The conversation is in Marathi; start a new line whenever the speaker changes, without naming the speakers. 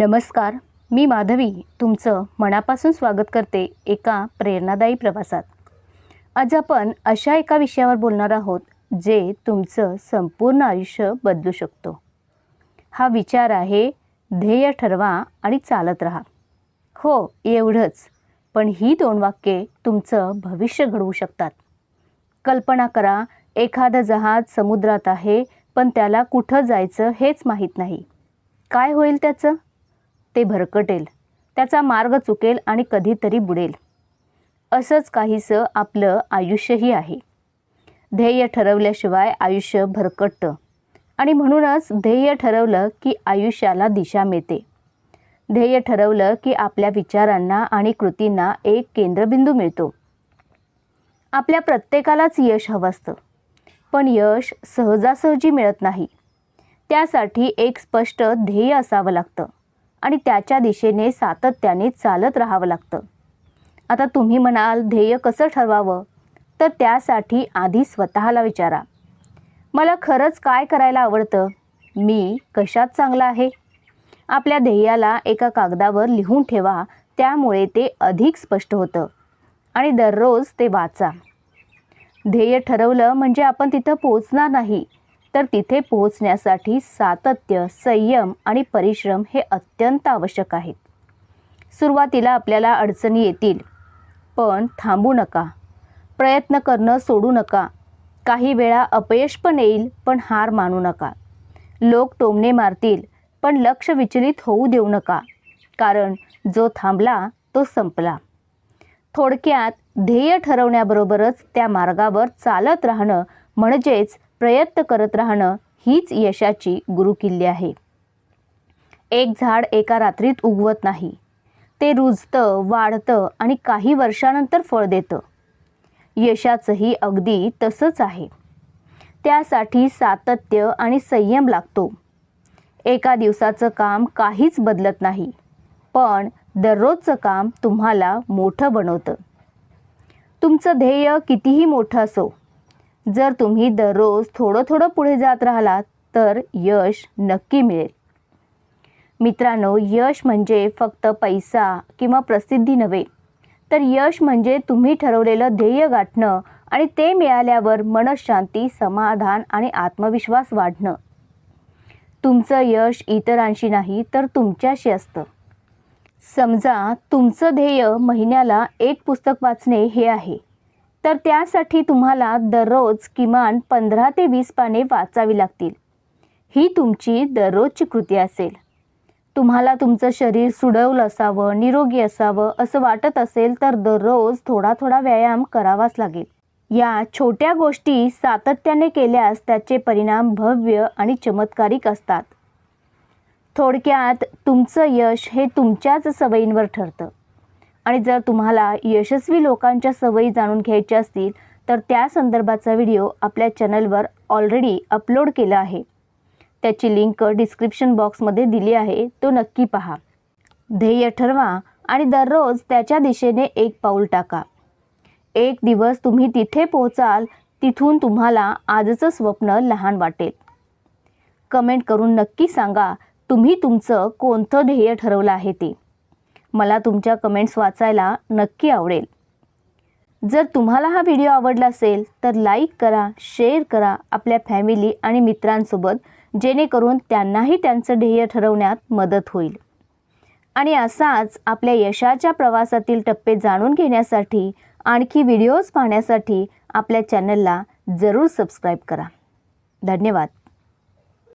नमस्कार मी माधवी तुमचं मनापासून स्वागत करते एका प्रेरणादायी प्रवासात. आज आपण अशा एका विषयावर बोलणार आहोत जे तुमचं संपूर्ण आयुष्य बदलू शकतो. हा विचार आहे ध्येय ठरवा आणि चालत राहा. हो एवढंच पण ही दोन वाक्ये तुमचं भविष्य घडवू शकतात. कल्पना करा एखादं जहाज समुद्रात आहे पण त्याला कुठं जायचं हेच माहीत नाही. काय होईल त्याचं? ते भरकटेल. त्याचा मार्ग चुकेल आणि कधीतरी बुडेल. असंच काहीसं आपलं आयुष्यही आहे. ध्येय ठरवल्याशिवाय आयुष्य भरकटतं. आणि म्हणूनच ध्येय ठरवलं की आयुष्याला दिशा मिळते. ध्येय ठरवलं की आपल्या विचारांना आणि कृतींना एक केंद्रबिंदू मिळतो. आपल्या प्रत्येकालाच यश हवं असतं. पण यश सहजासहजी मिळत नाही. त्यासाठी एक स्पष्ट ध्येय असावं लागतं. आणि त्याच्या दिशेने सातत्याने चालत राहावं लागतं. आता तुम्ही म्हणाल ध्येय कसं ठरवावं? तर त्यासाठी आधी स्वतःला विचारा. मला खरंच काय करायला आवडतं? मी कशात चांगला आहे? आपल्या ध्येयाला एका कागदावर लिहून ठेवा त्यामुळे ते अधिक स्पष्ट होतं. आणि दररोज ते वाचा. ध्येय ठरवलं म्हणजे आपण तिथं पोचणार नाही. तर तिथे पोहोचण्यासाठी सातत्य संयम आणि परिश्रम हे अत्यंत आवश्यक आहेत. सुरुवातीला आपल्याला अडचणी येतील पण थांबू नका. प्रयत्न करणं सोडू नका. काही वेळा अपयश पण येईल पण हार मानू नका. लोक टोमणे मारतील पण लक्ष विचलित होऊ देऊ नका कारण जो थांबला तो संपला. थोडक्यात ध्येय ठरवण्याबरोबरच त्या मार्गावर चालत राहणं म्हणजेच प्रयत्न करत राहणं हीच यशाची गुरुकिल्ली आहे. एक झाड एका रात्रीत उगवत नाही. ते रुजतं वाढतं आणि काही वर्षानंतर फळ देतं. यशाचंही अगदी तसंच आहे. त्यासाठी सातत्य आणि संयम लागतो. एका दिवसाचं काम काहीच बदलत नाही पण दररोजचं काम तुम्हाला मोठं बनवतं. तुमचं ध्येय कितीही मोठं असो जर तुम्ही दररोज थोडं थोडं पुढे जात राहिलात तर यश नक्की मिळेल. मित्रांनो यश म्हणजे फक्त पैसा किंवा प्रसिद्धी नव्हे तर यश म्हणजे तुम्ही ठरवलेलं ध्येय गाठणं आणि ते मिळाल्यावर मनशांती समाधान आणि आत्मविश्वास वाढणं. तुमचं यश इतरांशी नाही तर तुमच्याशी असतं. समजा तुमचं ध्येय महिन्याला एक पुस्तक वाचणे हे आहे. तर त्यासाठी तुम्हाला दररोज किमान पंधरा ते वीस पाने वाचावी लागतील. ही तुमची दररोजची कृती असेल. तुम्हाला तुमचं शरीर सुडवलं असावं निरोगी असावं असं वाटत असेल तर दररोज थोडा थोडा व्यायाम करावाच लागेल. या छोट्या गोष्टी सातत्याने केल्यास त्याचे परिणाम भव्य आणि चमत्कारिक असतात. थोडक्यात तुमचं यश हे तुमच्याच सवयींवर ठरतं. आणि जर तुम्हाला यशस्वी लोकांच्या सवयी जाणून घ्यायच्या असतील तर त्या संदर्भाचा व्हिडिओ आपल्या चॅनलवर ऑलरेडी अपलोड केला आहे. त्याची लिंक डिस्क्रिप्शन बॉक्समध्ये दिली आहे. तो नक्की पहा. ध्येय ठरवा आणि दररोज त्याच्या दिशेने एक पाऊल टाका. एक दिवस तुम्ही तिथे पोहोचाल तिथून तुम्हाला आजचं स्वप्न लहान वाटेल. कमेंट करून नक्की सांगा तुम्ही तुमचं कोणतं ध्येय ठरवलं आहे ते. मला तुमच्या कमेंट्स वाचायला नक्की आवडेल. जर तुम्हाला हा व्हिडिओ आवडला असेल तर लाईक करा शेअर करा आपल्या फॅमिली आणि मित्रांसोबत जेणेकरून त्यांनाही त्यांचं ध्येय ठरवण्यात मदत होईल. आणि असाच आपल्या यशाच्या प्रवासातील टप्पे जाणून घेण्यासाठी आणखी व्हिडिओज पाहण्यासाठी आपल्या चॅनलला जरूर सबस्क्राईब करा. धन्यवाद.